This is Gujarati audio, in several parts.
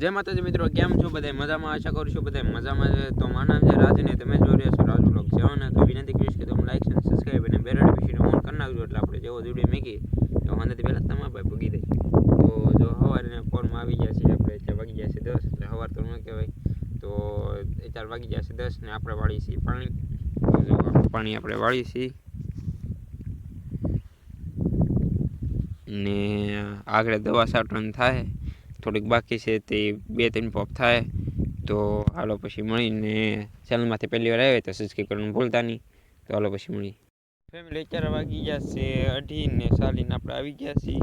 જય માતાજી મિત્રો, કેમ છો બધા મજામાં? આશા કરું છું બધા મજામાં છે. તો મારા નામ છે રાજને તમે જોઈ રહ્યા છો રાજુ લોક સેવન તો વિનંતી કરીશ કે તમે લાઈક અને સબસ્ક્રાઈબ અને બે નોટિફિકેશન ઓન કરી નાખજો. એટલે આપણે જેવો વીડિયો મેકી તો વાંધાથી પહેલાં તમારા ભાઈ ભૂગી દે તો જો સવારે ફોનમાં આવી ગયા છે આપણે ચાર વાગી ગયા છે દસ, એટલે સવાર તો ન કહેવાય. તો ચાર વાગી ગયા છે દસ ને આપણે વાળી છીએ પાણી. પાણી આપણે વાળી છીએ. ને આગળ દવા છાંટવાનું થાય. થોડીક બાકી છે તે બે ત્રણ પોપ થાય તો હાલો પછી મળીને ચેનલમાંથી પહેલી વાર આવે તો સબસ્ક્રાઈબ કરવાનું ભૂલતા નહીં. તો હાલો પછી મળી ફેમિલી અત્યારે વાગી ગયા છે અઢી ને સાલીને આપણે આવી ગયા છીએ.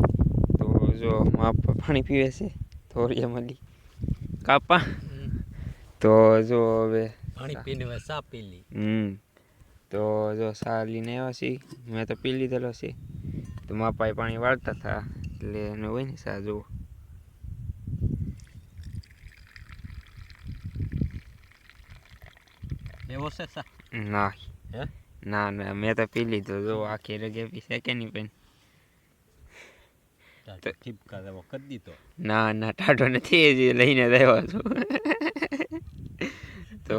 તો જો માપ પાણી પીવે છે થોડી મળી. કાપા. તો જો હવે પાણી પીને હવે સા પી લી હમ. તો જો સા લઈને આવ્યા છીએ. મેં તો પી લીધેલો છે. તો માપાએ પાણી વાળતા હતા એટલે એને હોય ને સા જુઓ એવો છે સા ના. હે? ના ના મેં તો પી લીધો. જો આખી રગે પી શકે નહીં પણ ઠીપકા જેવો કરી દીધો. ના ના ટાટો નથી હજી લઈને જ આવ્યો છું. તો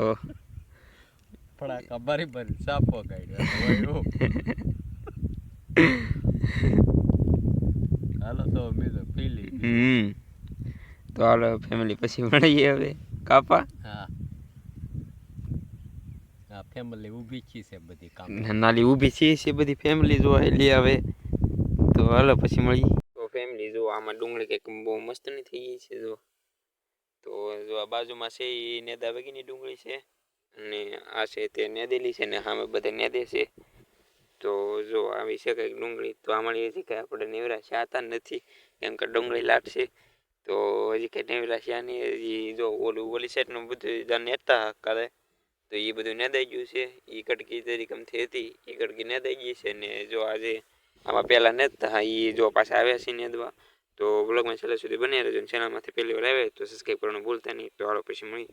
ફડાકા બારી બારી સાપો કાઢ્યો. હાલો તો તો પી લી હમ. તો હાલો ફેમિલી પછી મળીએ હવે. કાપા? હા. ફેમિલી ઊભી છી છે બધી કામ. નાલી ઊભી છે છે બધી ફેમિલી જોવા લે હવે તો હાલો પછી મળીએ. તો ફેમિલી જો આમાં ડુંગળી કંઈક બહુ મસ્ત નહીં થઈ ગઈ છે જો. તો જો આ બાજુમાં છે એ નેદા વગીની ડુંગળી છે, અને આ છે તે નેદેલી છે, ને સામે બધે નેદે છે. તો જો આવી છે કંઈક ડુંગળી, તો આમાં હજી કંઈ આપણે નેવરા શાતા નથી, કેમ કે ડુંગળી લાટશે. તો હજી કંઈ નેવરા શા નહીં હજી જો ઓલું ઓલી સાઈડનું બધું નેતા કરે તો એ બધું દઈ ગયું છે. એ કડકી તરીકમથી હતી એ કડકી નેદાઈ ગઈ છે ને જો આજે આમાં પહેલાં હતા એ જો પાછા આવ્યા છે નેદવા, તો બ્લોગમાં છેલ્લે સુધી બની રહેજો ચેનલમાંથી પહેલી વાર આવે તો સબસ્ક્રાઈબ કરવાનું ભૂલતા નહીં. તો હાલો પછી મળી